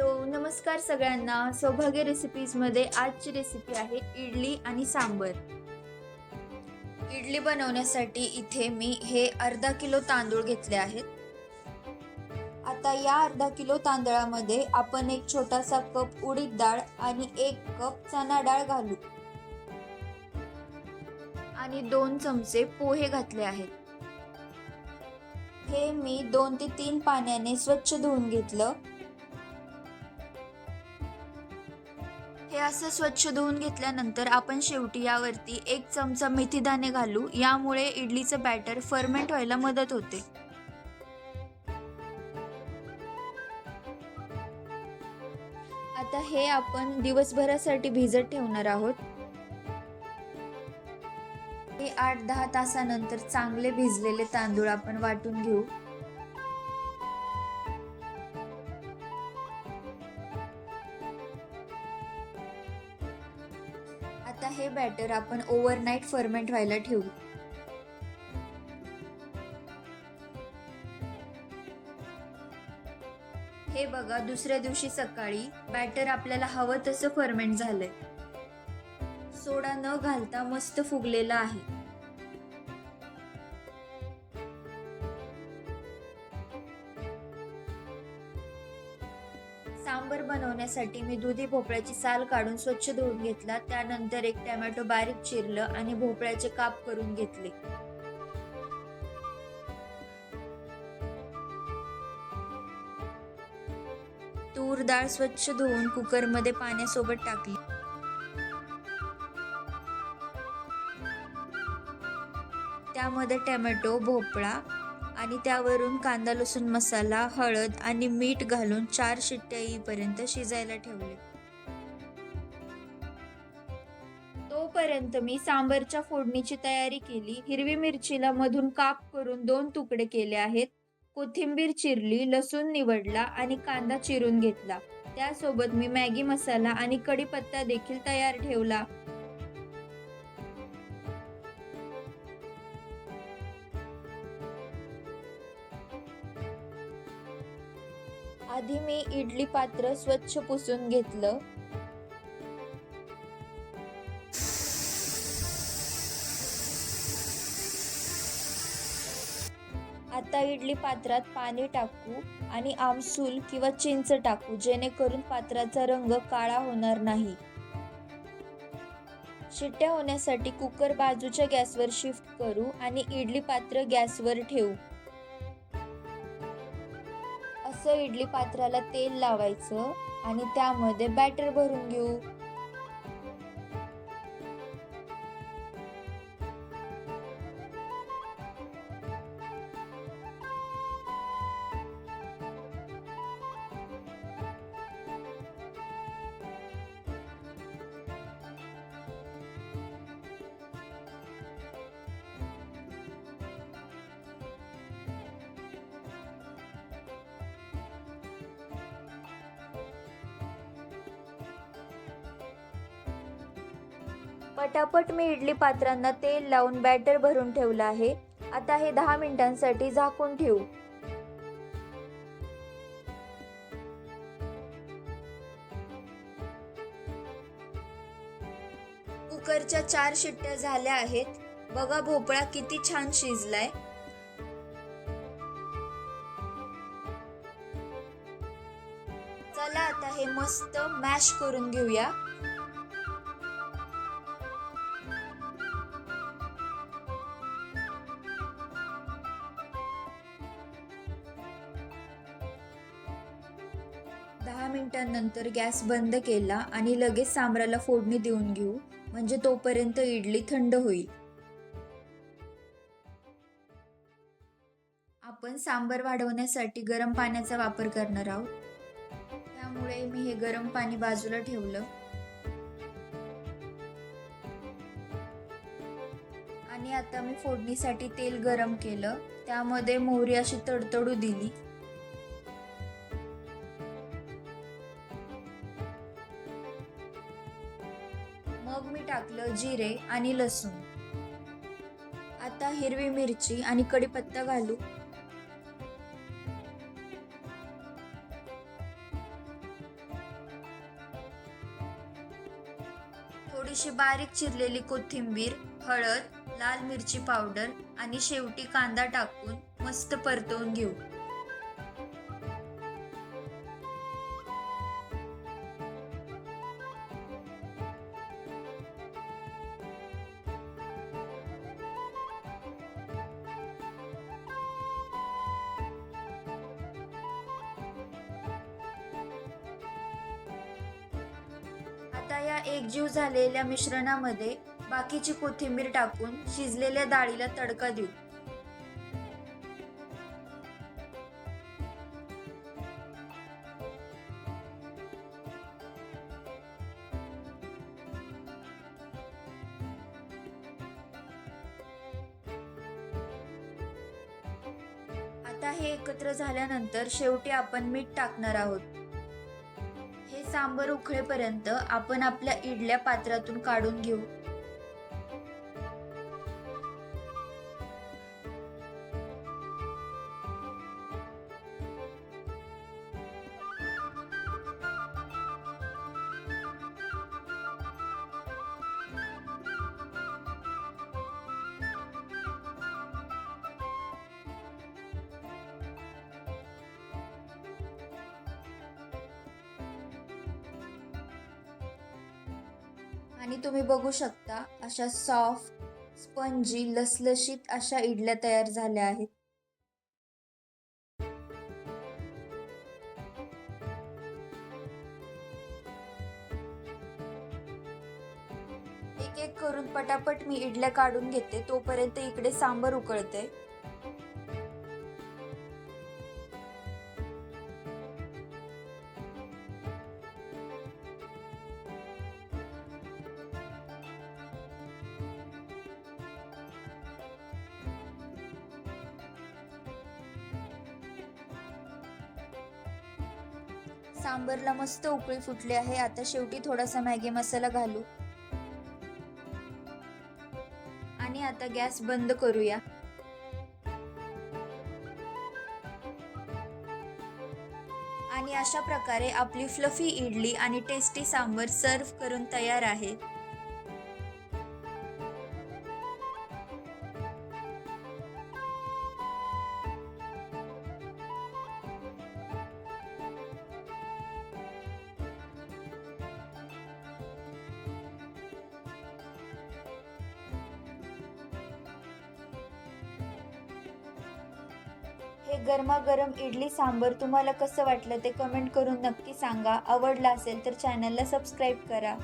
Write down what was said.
Hello नमस्कार सगळ्यांना. सौभाग्य रेसिपीजमध्ये आजची रेसिपी आहे इडली आणि सांबर. इडली बनवण्यासाठी इथे मी हे अर्धा किलो तांदूळ घेतले आहेत. आता या अर्धा किलो तांदळामध्ये आपण एक छोटासा कप उडीद डाळ आणि एक कप चणा डाळ घालू. आणि दोन चमचे पोहे घातले आहेत. हे मी दोन ते तीन पाण्याने स्वच्छ धुवून घेतलं. हे असं स्वच्छ धुवून घेतल्यानंतर आपण शेवटी यावरती एक चमचा मेथीदाणे घालू. यामुळे इडलीचं बॅटर फर्मेंट व्हायला मदत होते. आता हे आपण दिवसभरासाठी भिजत ठेवणार आहोत. हे आठ दहा तासानंतर चांगले भिजलेले तांदूळ आपण वाटून घेऊ. आता हे बॅटर आपण ओव्हरनाईट फर्मेंट व्हायला ठेवू. हे बघा दुसऱ्या दिवशी सकाळी बॅटर आपल्याला हवं तसं फर्मेंट झालंय. सोडा न घालता मस्त फुगलेला आहे. बनवण्यासाठी मी दुधी भोपळ्याची साल काढून स्वच्छ धुवून घेतला. त्यानंतर एक टॅमॅटो बारीक चिरलं आणि भोपळ्याचे काप करून घेतले. तूर डाळ स्वच्छ धुवून कुकरमध्ये पाण्यासोबत टाकली. त्यामध्ये टॅमॅटो भोपळा आणि त्यावरून कांदा लसूण मसाला हळद आणि मीठ घालून चार शिट्ट्या येईपर्यंत शिजायला ठेवले. तोपर्यंत मी सांबरच्या फोडणीची तयारी केली. हिरवी मिरचीला मधून काप करून दोन तुकडे केले आहेत. कोथिंबीर चिरली लसूण निवडला आणि कांदा चिरून घेतला. त्यासोबत मी मॅगी मसाला आणि कढीपत्ता देखील तयार ठेवला. आधी मी इडली पात्र स्वच्छ पुसून घेतलं. आता इडली पात्रात पाणी टाकू आणि आमसूल किंवा चिंच टाकू जेणेकरून पात्राचा रंग काळा होणार नाही. शिट्ट्या होण्यासाठी कुकर बाजूच्या गॅसवर शिफ्ट करू आणि इडली पात्र गॅसवर ठेवू. असं इडली पात्राला तेल लावायचं आणि त्यामध्ये बॅटर भरून घेऊ. पटापट मी इडली पात्रांना तेल लावून बॅटर भरून ठेवलं आहे. आता हे दहा मिनिटांसाठी झाकून ठेवू. कुकरच्या चार शिट्ट्या झाल्या आहेत. बघा भोपळा किती छान शिजलाय. चला आता हे मस्त मॅश करून घेऊया. मिनिटांनंतर गॅस बंद केला आणि लगेच सांबराला फोडणी देऊन घेऊ म्हणजे तोपर्यंत इडली थंड होईल. आपण सांबर वाढवण्यासाठी गरम पाण्याचा वापर करणार आहोत. त्यामुळे मी हे गरम पाणी बाजूला ठेवलं. आणि आता मी फोडणीसाठी तेल गरम केलं. त्यामध्ये मोहरी अशी तडतडू दिली. जिरे आणि लसूण. आता हिरवी मिरची आणि कढीपत्ता घालू. थोडीशी बारीक चिरलेली कोथिंबीर हळद लाल मिरची पावडर आणि शेवटी कांदा टाकून मस्त परतवून घेऊ. या एकजीव झालेल्या मिश्रणामध्ये बाकीची कोथिंबीर टाकून शिजलेल्या डाळीला तडका देऊ. आता हे एकत्र झाल्यानंतर शेवटी आपण मीठ टाकणार आहोत. सांबर उखळेपर्यंत आपण आपल्या इडल्या पात्रातून काढून घेऊ. आणि तुम्ही बघू शकता अशा सॉफ्ट स्पंजी लसलशीत अशा इडल्या तयार झाल्या आहेत. एक एक करून पटापट मी इडल्या काढून घेते तोपर्यंत इकडे सांबर उकळते. सांबरला मस्त उकळी फुटली आहे. आता शेवटी थोडासा मॅगी मसाला घालू. आणि आता गॅस बंद करूया. आणि अशा प्रकारे आपली फ्लफी इडली आणि टेस्टी सांबर सर्व करून तयार आहे. हे गरमागरम इडली सांबर तुम्हाला कसं वाटलं ते कमेंट करून नक्की सांगा. आवडलं असेल तर चॅनलला सबस्क्राईब करा.